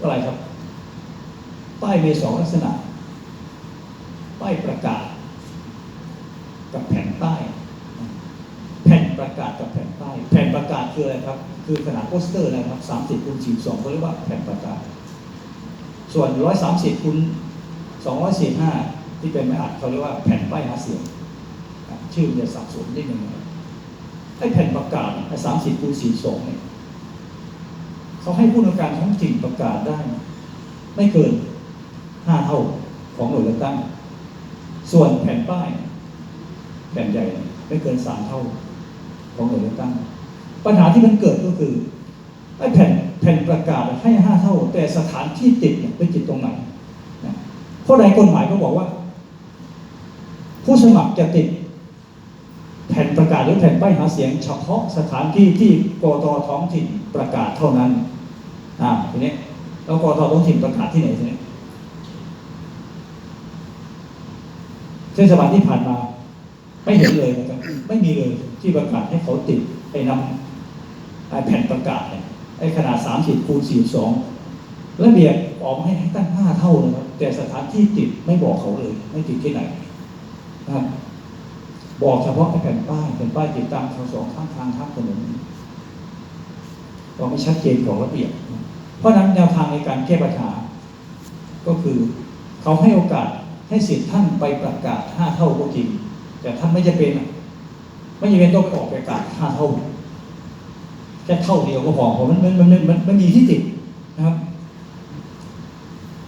อะไรครับ ป้ายมีสองลักษณะ ป้ายประกาศ กับแผ่นป้าย แผ่นประกาศกับแผ่นป้าย แผ่นประกาศคืออะไรครับ คือขนาดโปสเตอร์นะครับสามสิบคูณสี่สองเขาเรียกว่าแผ่นประกาศ ส่วนร้อยสามสิบคูณสองร้อยสี่ห้าที่เป็นไม้อัดเขาเรียกว่าแผ่นป้ายหาเสียง ชื่อมันจะสับสนนิดนึงนะครับไอ้แผ่นประกาศไอ้สามสิบคูณสี่สองเนี่ย เขาให้ผู้นำการท้องถิ่นประกาศได้ ไม่เกินห้าเท่าของหน่วยเลือกตั้ง ส่วนแผ่นป้ายแผ่นใหญ่ไม่เกินสามเท่าของหน่วยเลือกตั้ง ปัญหาที่มันเกิดก็คือไอ้แผ่นแผ่นประกาศให้ห้าเท่า แต่สถานที่ติดเนี่ยไปติดตรงไหนเพราะในกฎหมายก็บอกว่า ผู้สมัครจะติด แผ่นประกาศหรือแผ่นป้ายหาเสียง เฉพาะสถานที่ที่กตท้องถิ่นประกาศเท่านั้น อ่าทีนี้แล้วกตท้องถิ่นประกาศที่ไหนทีนี้เทศบาลที่ผ่านมา ไม่เห็นเลยนะครับ ไม่มีเลยที่ประกาศให้เขาติดไอ้นำไอ้แผ่นประกาศเนี่ยไอ้ขนาดสามสิบคูณสี่สองระเบียบออกมาให้ให้ตั้งห้าเท่านะครับแต่สถานที่ติดไม่บอกเขาเลย ไม่ติดที่ไหนนะบอกเฉพาะไอ้แผ่นป้ายแผ่นป้ายติดตามเขาสองข้างทางข้างถนน ก็ไม่ชัดเจนของระเบียบ เพราะนั้นแนวทางในการแก้ปัญหา ก็คือเขาให้โอกาสให้สิทธิ์ท่านไปประกาศห้าเท่าก็จริง แต่ท่านไม่จะเป็น ไม่จำเป็นต้องไปออกประกาศห้าเท่าแค่เท่าเดียวก็พอเพราะมันมันมันมันมันมีที่ติดนะครับ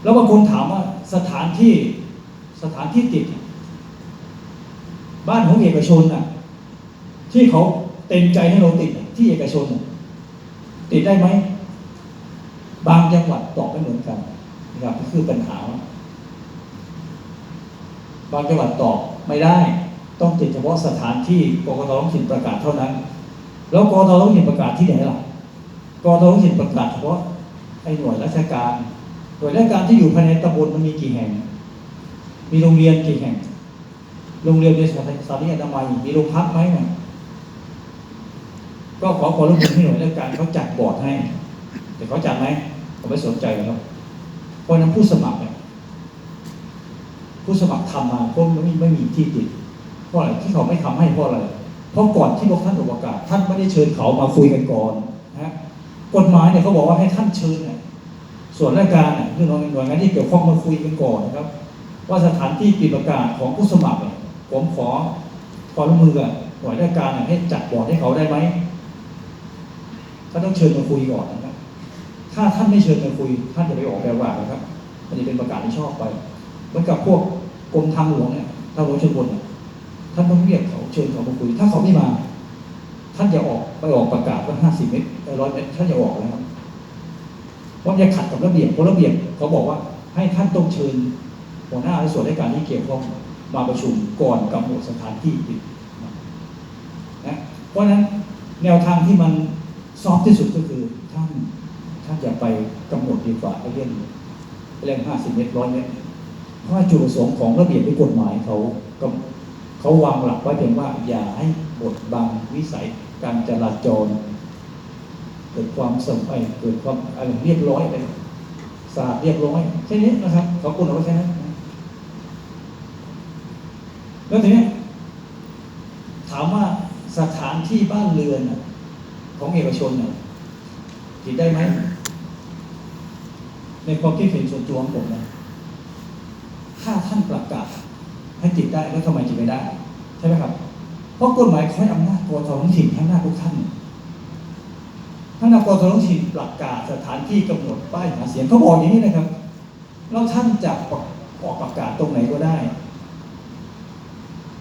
แล้วบางคนถามว่าสถานที่สถานที่ติด บ้านของเอกชนน่ะ ที่เขาเต็มใจให้เราติดที่เอกชนน่ะ ติดได้ไหม บางจังหวัดตอบไม่เหมือนกันนะครับก็คือปัญหา บางจังหวัดตอบไม่ได้ ต้องติดเฉพาะสถานที่กรกตท้องถิ่นประกาศเท่านั้น แล้วกรกตท้องถิ่นประกาศที่ไหนล่ะกรกตท้องถิ่นประกาศเฉพาะไอ้หน่วยราชการหน่วยราชการที่อยู่ภายในตำบลมันมีกี่แห่ง มีโรงเรียนกี่แห่ง โรงเรียนมีสถานสถานีอนามัยมีโรงพักไหมเนี่ย ก็ขอความร่วมมือให้หน่วยราชการเขาจัดบอร์ดให้ แต่เขาจัดไหมผมไม่สนใจหรอกเพราะนั้นผู้สมัครเนี่ยผู้สมัครทำมาก็ไม่ไม่มีที่ติดเพราะอะไรที่เขาไม่ทำให้เพราะอะไรเพราะก่อนที่พวกท่านออกประกาศท่านไม่ได้เชิญเขามาคุยกันก่อนนะฮะกฎหมายเนี่ยเขาบอกว่าให้ท่านเชิญเนี่ยส่วนราชการเนี่ยเรื่องหน่วยงานที่เกี่ยวข้องมาคุยกันก่อนนะครับ ว่าสถานที่ปิดประกาศของผู้สมัครเนี่ยผมขอความร่วมมือกับหน่วยราชการเนี่ยให้จัดบอร์ดให้เขาได้ไหม เขาต้องเชิญมาคุยก่อนนะครับ ถ้าท่านไม่เชิญมาคุย ท่านจะไปออกแบบว่านะครับ มันจะเป็นประกาศที่ชอบไปเหมือนกับพวกกรมทางหลวงเนี่ยทางหลวงชนบทเนี่ยท่านต้องเรียกเขาเชิญเขามาคุย ถ้าเขาไม่มา ท่านจะออกไปออกประกาศว่าห้าสิบเมตรร้อยเมตรท่านจะออกนะครับเพราะจะขัดกับระเบียบเพราะระเบียบเขาบอกว่าให้ท่านต้องเชิญหัวหน้าและส่วนราชการที่เกี่ยวข้องมาประชุมก่อนกำหนดสถานที่ปิดนะ เพราะฉะนั้นแนวทางที่มัน ซอฟที่สุดก็คือท่านท่านอย่าไปกำหนดดีกว่าไอ้เรื่องเรื่องห้าสิบเมตรร้อยเมตรเพราะจุดประสงค์ของระเบียบในกฎหมายเขาเขาวางหลักไว้เพียงว่าอย่าให้บดบังวิสัยการจราจร เกิดความสมไอยเกิดความอะไรเรียบร้อยไปสะอาดเรียบร้อยแค่นี้นะครับเขาคุณเอาไว้แค่นั้นแล้วทีนี้ถามว่าสถานที่บ้านเรือนน่ะ ของเอกชนน่ะติดได้ไหม ในความคิดเห็นส่วนตัวของผมนะถ้าท่านประกาศให้ติดได้แล้วทำไมจะไม่ได้ ใช่ไหมครับ เพราะกฎหมายเขาให้อำนาจกรท้องถิ่นให้อำนาจทุกท่านท่านนากรท้องถิ่นประกาศสถานที่กำหนดป้ายหาเสียงเขาบอกอย่างนี้นะครับ แล้วท่านจะออกประกาศตรงไหนก็ได้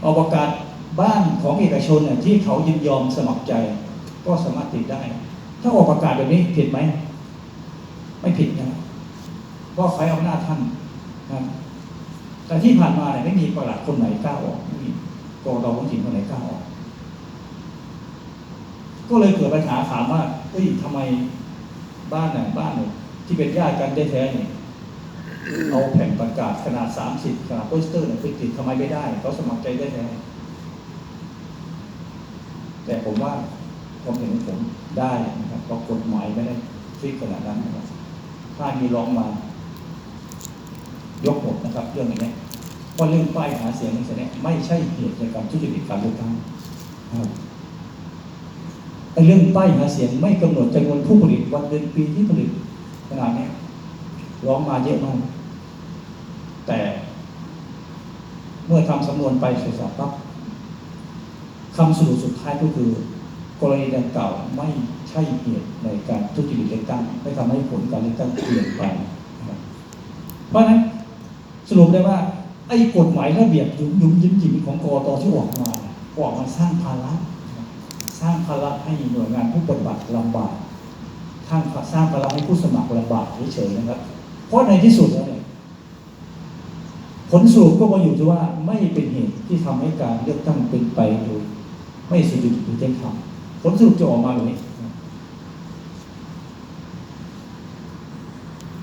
ออกประกาศบ้านของเอกชนเนี่ยที่เขายินยอมสมัครใจ ก็สามารถติดได้ ถ้าออกประกาศแบบนี้ผิดไหม ไม่ผิดนะครับเพราะใครอำนาจท่านนะแต่ที่ผ่านมาเนี่ยไม่มีประหลัดคนไหนกล้าออกไม่มีกรตท้องถิ่นคนไหนกล้าออก ก็เลยเกิดปัญหาถามว่าเอ้ยทำไมบ้านเนี่ยบ้านเนี่ยที่เป็นญาติกันแท้ๆเนี่ยเอาแผ่นประกาศขนาด 30ขนาดโปสเตอร์เนี่ยไปติดทำไมไม่ได้เขาสมัครใจได้แท้แต่ผมว่า ความเห็นของผมได้นะครับเพราะกฎหมายไม่ได้ฟิกขนาดนั้นนะครับ ถ้ามีร้องมา ยกหมดนะครับ เรื่องนี้เพราะเรื่องป้ายหาเสียงนี่เนี่ยไม่ใช่เหตุในการทุจริตการเลือกตั้งนะครับไอ้เรื่องป้ายหาเสียงไม่กำหนดจำนวนผู้ผลิตวันเดือนปีที่ผลิตขนาดนี้ร้องมาเยอะมากแต่เมื่อทำสำนวนไปเสร็จสับปั๊บคำสรุปสุดท้ายก็คือ กรณีดังกล่าวไม่ใช่เหตุในการทุจริตเลือกตั้งไม่ทำให้ผลการเลือกตั้งเปลี่ยนไป เพราะฉะนั้นสรุปได้ว่า ไอ้กฎหมายระเบียบยุ่มยุ่มยิ้มยิ้มของกรตที่ออกมาเนี่ออกมาสร้างภาระสร้างภาระให้หน่วยงานผู้ปฏิบัติลำบากสร้างสร้างภาระให้ผู้สมัครลำบากเฉยๆนะครับ เพราะในที่สุดแล้วเนี่ยผลสรุปก็มาอยู่ที่ว่าไม่เป็นเหตุที่ทำให้การเลือกตั้งเป็นไปโดยไม่สุจริตหรือเที่ยงธรรม ผลสรุปจะ